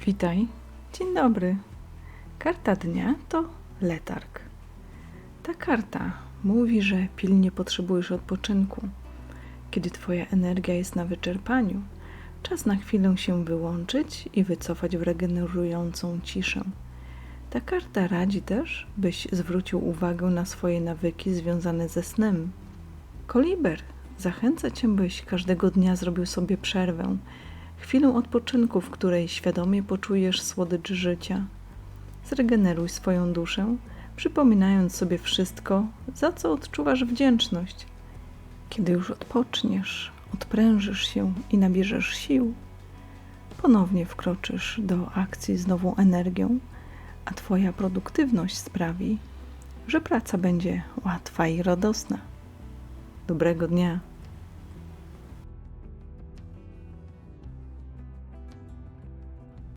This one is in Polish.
Witaj. Dzień dobry. Karta dnia to letarg. Ta karta mówi, że pilnie potrzebujesz odpoczynku. Kiedy Twoja energia jest na wyczerpaniu, czas na chwilę się wyłączyć i wycofać w regenerującą ciszę. Ta karta radzi też, byś zwrócił uwagę na swoje nawyki związane ze snem. Koliber zachęca Cię, byś każdego dnia zrobił sobie przerwę, chwilę odpoczynku, w której świadomie poczujesz słodycz życia. Zregeneruj swoją duszę, przypominając sobie wszystko, za co odczuwasz wdzięczność. Kiedy już odpoczniesz, odprężysz się i nabierzesz sił, ponownie wkroczysz do akcji z nową energią, a Twoja produktywność sprawi, że praca będzie łatwa i radosna. Dobrego dnia.